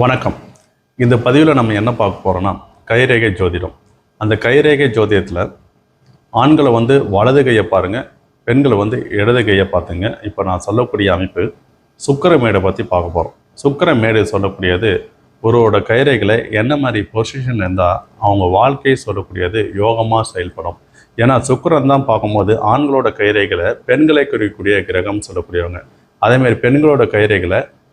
வணக்கம். இந்த பதிவில் நம்ம என்ன பார்க்க போகிறோன்னா கைரேகை ஜோதிடம். அந்த கைரேகை ஜோதிடத்தில் ஆண்களை வந்து வலது கையை பாருங்கள் பெண்களை வந்து இடது கையை பார்த்துங்க. இப்போ நான் சொல்லக்கூடிய அமைப்பு சுக்கிரமேடை பற்றி பார்க்க போகிறோம் சுக்கிரமேடு சொல்லக்கூடியது ஒருவரோட கைரேகளை என்ன மாதிரி பொசிஷன் இருந்தால் அவங்க வாழ்க்கையை சொல்லக்கூடியது யோகமாக செயல்படும். ஏன்னா சுக்கிரன் தான் பார்க்கும்போது ஆண்களோட கைரேகளை பெண்களை குறிக்கக்கூடிய கிரகம் சொல்லக்கூடியவங்க. அதேமாதிரி பெண்களோட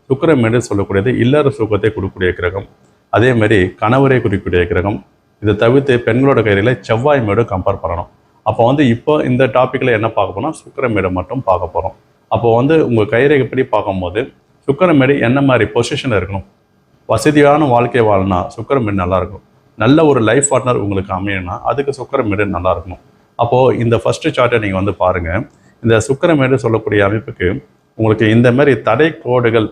சுக்கரம் என்று சொல்லக்கூடியது இல்லற சுகத்தை கொடுக்கக்கூடிய கிரகம். அதே மாதிரி கணவரை குறிக்கக்கூடிய கிரகம். இதை தவிர்த்து பெண்களோட கைரேகையில் செவ்வாய் மேடு கம்பேர் பண்ணணும். அப்போ வந்து இப்போ இந்த டாப்பிக்கில் என்ன பார்க்க போனால் சுக்கிரமேடு மட்டும் பார்க்க போகிறோம் அப்போ வந்து உங்கள் கைரேகைப்படி பார்க்கும்போது சுக்கரமேடு என்ன மாதிரி பொசிஷனில் இருக்கணும்? வசதியான வாழ்க்கை வாழனா சுக்கரமேடு நல்லாயிருக்கும் நல்ல ஒரு லைஃப் பார்ட்னர் உங்களுக்கு அமையணும்னா அதுக்கு சுக்கரமேடு நல்லா இருக்கணும். அப்போது இந்த ஃபஸ்ட்டு சார்ட்டை நீங்கள் வந்து பாருங்கள் இந்த சுக்கரமேடு சொல்லக்கூடிய அமைப்புக்கு உங்களுக்கு இந்த மாதிரி தடை கோடுகள்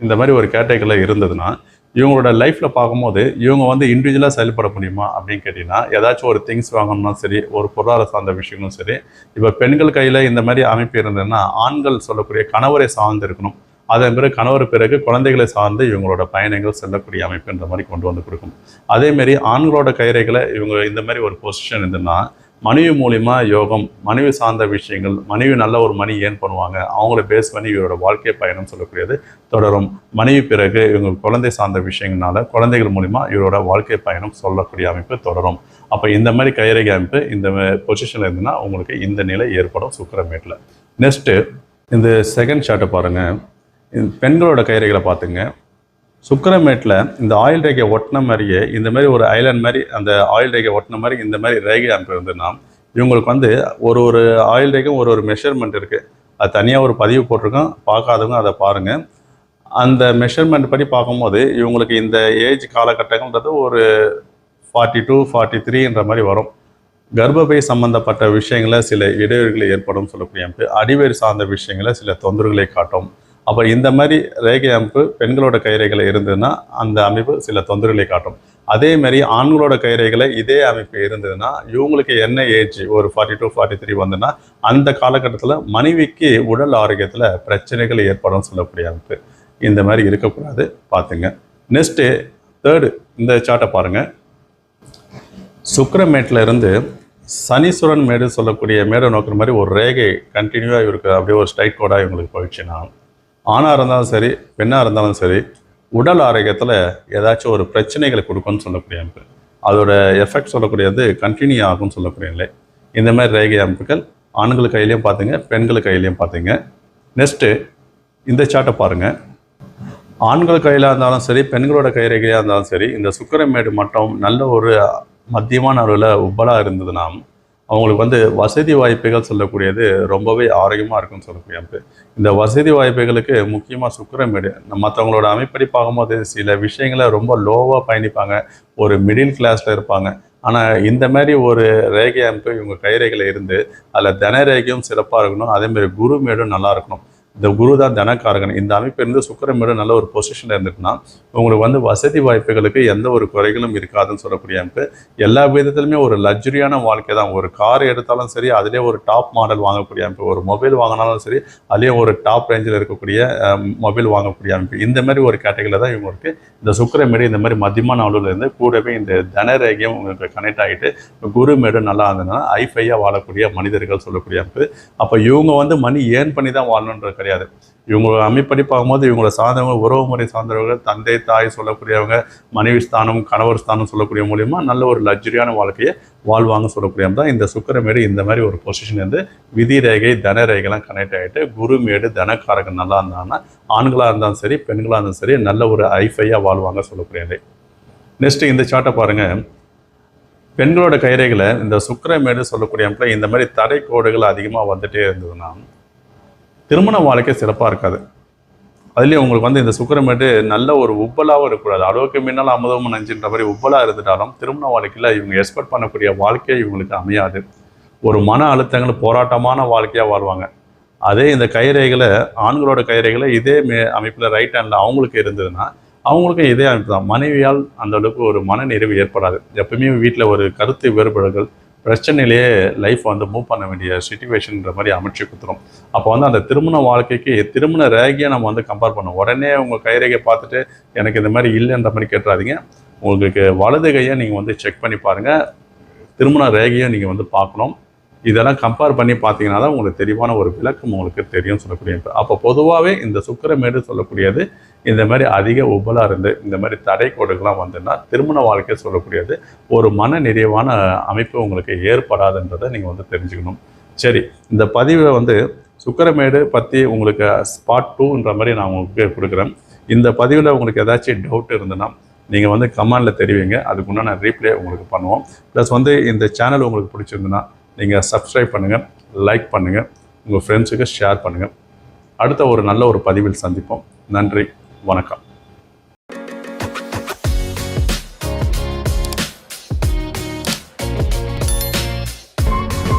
இந்த மாதிரி ஒரு கேட்டகரியில் இருந்ததுன்னா இவங்களோட லைஃப்பில் பார்க்கும்போது இவங்க வந்து இண்டிவிஜுவலாக செயல்பட முடியுமா அப்படின்னு கேட்டிங்கன்னா ஏதாச்சும் ஒரு திங்ஸ் வாங்கணும்னா சரி ஒரு பொருளாதார சார்ந்த விஷயங்களும் சரி இப்போ பெண்கள் கையில் இந்த மாதிரி அமைப்பு இருந்ததுன்னா ஆண்கள் சொல்லக்கூடிய கணவரை சார்ந்து இருக்கணும். அதன் பிறகு கணவர் பிறகு குழந்தைகளை சார்ந்து இவங்களோட பயணங்கள் செல்லக்கூடிய அமைப்புன்ற மாதிரி கொண்டு வந்து கொடுக்கும் அதேமாரி ஆண்களோட கயிறைகளை இவங்க இந்த மாதிரி ஒரு பொசிஷன் இருந்ததுன்னா மனைவி மூலிமா யோகம் மனைவி சார்ந்த விஷயங்கள் மனைவி நல்ல ஒரு மணி ஏன் பண்ணுவாங்க. அவங்கள பேஸ் பண்ணி இவரோட வாழ்க்கை பயணம் சொல்லக்கூடியது தொடரும். மனைவி பிறகு இவங்க குழந்தை சார்ந்த விஷயங்கள்னால குழந்தைகள் மூலிமா இவரோட வாழ்க்கை பயணம் சொல்லக்கூடிய அமைப்பு தொடரும். அப்போ இந்த மாதிரி கைரேகை அமைப்பு இந்த பொசிஷனில் இருந்துன்னா உங்களுக்கு இந்த நிலை ஏற்படும் சுக்கரமேட்டில். நெக்ஸ்ட்டு இந்த செகண்ட் ஷார்ட்டை பாருங்கள் பெண்களோட கைரேகைகளை பார்த்துங்க. சுக்கரமேட்டில் இந்த ஆயில் ரேகை ஒட்டின மாதிரியே இந்த மாதிரி ஒரு ஐலாண்ட் மாதிரி அந்த ஆயில் ரேகை ஒட்டின மாதிரி இந்த மாதிரி ரேகை அமைப்பு இருந்ததுன்னா இவங்களுக்கு வந்து ஒரு ஒரு ஆயில் ரேகையும் ஒரு ஒரு மெஷர்மெண்ட் இருக்குது அது தனியாக ஒரு பதிவு போட்டிருக்கோம். பார்க்காதவங்க அதை பாருங்கள் அந்த மெஷர்மெண்ட் படி பார்க்கும்போது இவங்களுக்கு இந்த ஏஜ் காலகட்டங்கள்ன்றது ஒரு ஃபார்ட்டி டூ ஃபார்ட்டி த்ரீன்ற மாதிரி வரும். கர்ப்பப்பை சம்மந்தப்பட்ட விஷயங்களில் சில இடைவெளிகள் ஏற்படும் சொல்லக்கூடிய அமைப்பு. அடிவேறு சார்ந்த விஷயங்களை சில தொந்தரவுகளை காட்டும். அப்போ இந்த மாதிரி ரேகை அமைப்பு பெண்களோட கைரேகையில் இருந்ததுன்னா அந்த அமைப்பு சில தொந்தரவுகளை காட்டும். அதே மாதிரி ஆண்களோட கைரேகையில் இதே அமைப்பு இருந்ததுன்னா இவங்களுக்கு என்ன ஏஜ்? ஒரு ஃபார்ட்டி டூ ஃபார்ட்டி த்ரீ வந்துன்னா அந்த காலகட்டத்தில் மனைவிக்கு உடல் ஆரோக்கியத்தில் பிரச்சனைகள் ஏற்படும் சொல்லக்கூடிய அமைப்பு. இந்த மாதிரி இருக்கக்கூடாது. பார்த்துங்க நெக்ஸ்ட்டு தேர்டு இந்த சார்ட்டை பாருங்கள் சுக்கரமேட்டில் இருந்து சனீஸ்வரன் மேடு சொல்லக்கூடிய மேடை நோக்கிற மாதிரி ஒரு ரேகை கண்டினியூவாக இருக்குது அப்படியே ஒரு ஸ்ட்ரைட் கோடாக இவங்களுக்கு போயிடுச்சுன்னா ஆணாக இருந்தாலும் சரி பெண்ணாக இருந்தாலும் சரி உடல் ஆரோக்கியத்தில் ஏதாச்சும் ஒரு பிரச்சனைகளை கொடுக்கும்னு சொல்லக்கூடிய அமைப்பு. அதோட எஃபெக்ட் சொல்லக்கூடியது கண்டினியூ ஆகும்னு சொல்லக்கூடிய நிலை. இந்த மாதிரி ரேகை அமைப்புகள் ஆண்கள் கையிலையும் பார்த்துங்க பெண்கள் கையிலையும் பார்த்துங்க நெக்ஸ்ட்டு இந்த சார்ட்டை பாருங்கள் ஆண்கள் கையில் இருந்தாலும் சரி பெண்களோட கைரேகையாக இருந்தாலும் சரி இந்த சுக்கிரமேடு மட்டும் நல்ல ஒரு மத்தியமான அளவில் உப்பலாக இருந்ததுன்னா அவங்களுக்கு வந்து வசதி வாய்ப்புகள் சொல்லக்கூடியது ரொம்பவே ஆரோக்கியமாக இருக்கும்னு சொல்லக்கூடிய அமைப்பு. இந்த வசதி வாய்ப்புகளுக்கு முக்கியமாக சுக்கிரமேடு மற்றவங்களோட அமைப்படி பார்க்கும்போது சில விஷயங்களை ரொம்ப லோவாக பயணிப்பாங்க. ஒரு மிடில் கிளாஸில் இருப்பாங்க. ஆனால் இந்த மாதிரி ஒரு ரேகை அமைப்பு இவங்க கைரேகையில் இருந்து அதில் தன ரேகையும் சிறப்பாக இருக்கணும் அதேமாதிரி குருமேடும் நல்லா இருக்கணும். இந்த குருதா தனக்காரகன். இந்த அமைப்பு இருந்து சுக்கிரமேடு நல்ல ஒரு பொசிஷனில் இருந்துட்டுனா உங்களுக்கு வந்து வசதி வாய்ப்புகளுக்கு எந்த ஒரு குறைகளும் இருக்காதுன்னு சொல்லக்கூடிய அமைப்பு. எல்லா விதத்துலையுமே ஒரு லக்ஸுரியான வாழ்க்கை தான். ஒரு கார் எடுத்தாலும் சரி அதிலே ஒரு டாப் மாடல் வாங்கக்கூடிய அமைப்பு. ஒரு மொபைல் வாங்கினாலும் சரி அதுலேயே ஒரு டாப் ரேஞ்சில் இருக்கக்கூடிய மொபைல் வாங்கக்கூடிய அமைப்பு. இந்த மாதிரி ஒரு கேட்டகரியில் தான் இவங்களுக்கு இந்த சுக்கிரமேடு இந்த மாதிரி மதியமான அளவுலேருந்து கூடவே இந்த தனரேகையும் உங்களுக்கு கனெக்ட் ஆகிட்டு குரு குருமேடு நல்லா இருந்ததுன்னா ஐஃபையாக வாழக்கூடிய மனிதர்கள் சொல்லக்கூடிய அமைப்பு. அப்போ இவங்க வந்து மணி ஏர்ன் பண்ணி தான் வாழணுன்றது கிடையாது. இவங்களோட அமைப்படி பார்க்கும்போது இவங்கள சார்ந்தவங்க உறவு முறை சார்ந்தவர்கள் தந்தை தாய் சொல்லக்கூடியவங்க மனைவி ஸ்தானம் கணவர் ஸ்தானம் சொல்லக்கூடிய மூலியமா நல்ல ஒரு லக்ஸரியான வாழ்க்கையை வாழ்வாங்க சொல்லக்கூடிய தான் இந்த சுக்கரமேடு இந்த மாதிரி ஒரு பொசிஷன் இருந்து விதி ரேகை தன ரேகைலாம் கனெக்ட் ஆகிட்டு குருமேடு தனக்காரகன் நல்லா இருந்தாங்கன்னா ஆண்களாக இருந்தாலும் சரி பெண்களாக இருந்தாலும் சரி நல்ல ஒரு ஐஃபையாக வாழ்வாங்க சொல்லக்கூடியதே. நெக்ஸ்ட்டு இந்த சார்ட்டை பாருங்கள் பெண்களோட கயிறைகளை இந்த சுக்கரமேடு சொல்லக்கூடிய இந்த மாதிரி தடை கோடுகள் அதிகமாக வந்துகிட்டே இருந்ததுன்னா திருமண வாழ்க்கை சிறப்பாக இருக்காது. அதுலேயும் உங்களுக்கு வந்து இந்த சுக்கிரமேட்டு நல்ல ஒரு உப்பலாகவும் இருக்கக்கூடாது. அளவுக்கு முன்னால் அமுதமும் நஞ்சுன்ற மாதிரி உப்பலாக இருந்துட்டாலும் திருமண வாழ்க்கையில் இவங்க எக்ஸ்பெக்ட் பண்ணக்கூடிய வாழ்க்கையை இவங்களுக்கு அமையாது. ஒரு மன அழுத்தங்கள் போராட்டமான வாழ்க்கையாக வாழ்வாங்க. அதே இந்த கைரேகையில் ஆண்களோட கைரேகையில் இதே மே அமைப்பில் ரைட் ஹேண்டில் அவங்களுக்கு இருந்ததுன்னா அவங்களுக்கும் இதே அமைப்பு தான். மனைவியால் அந்த அளவுக்கு ஒரு மன நிறைவு ஏற்படாது. எப்பவுமே வீட்டில் ஒரு கருத்து வேறுபாடுகள் பிரச்சனையிலேயே லைஃப் வந்து மூவ் பண்ண வேண்டிய சுச்சுவேஷன்ற மாதிரி அமைச்சு கொடுத்துரும். அப்போ வந்து அந்த திருமண வாழ்க்கைக்கு திருமண ரேகையை நம்ம வந்து கம்பேர் பண்ணோம் உடனே உங்கள் கைரேகையை பார்த்துட்டு எனக்கு இந்த மாதிரி இல்லைன்ற மாதிரி கேட்டுறாதீங்க. உங்களுக்கு வலது கையை நீங்கள் வந்து செக் பண்ணி பாருங்கள் திருமண ரேகையை நீங்கள் வந்து பார்க்கணும். இதெல்லாம் கம்பேர் பண்ணி பார்த்தீங்கன்னா தான் உங்களுக்கு தெளிவான ஒரு விளக்கம் உங்களுக்கு தெரியும் சொல்லக்கூடிய அப்போ பொதுவாகவே இந்த சுக்கிரமேடு சொல்லக்கூடியது இந்த மாதிரி அதிக உபலாக இருந்து இந்த மாதிரி தடை கோடுகள்லாம் வந்துன்னா திருமண வாழ்க்கை சொல்லக்கூடியது ஒரு மன நிறைவான அமைப்பு உங்களுக்கு ஏற்படாதுன்றதை நீங்கள் வந்து தெரிஞ்சுக்கணும். சரி இந்த பதிவை வந்து சுக்கரமேடு பற்றி உங்களுக்கு ஸ்பாட் டூன்ற மாதிரி நான் உங்களுக்கு கொடுக்குறேன். இந்த பதிவில் உங்களுக்கு ஏதாச்சும் டவுட் இருந்ததுன்னா நீங்கள் வந்து கமெண்டில் தெரிவிங்க. அதுக்கு நான் ரீப்ளே உங்களுக்கு பண்ணுவோம். ப்ளஸ் வந்து இந்த சேனல் உங்களுக்கு பிடிச்சிருந்துன்னா நீங்கள் சப்ஸ்கிரைப் பண்ணுங்கள் லைக் பண்ணுங்கள் உங்கள் ஃப்ரெண்ட்ஸுக்கு ஷேர் பண்ணுங்கள் அடுத்த ஒரு நல்ல ஒரு பதிவில் சந்திப்போம். நன்றி. வணக்கம்.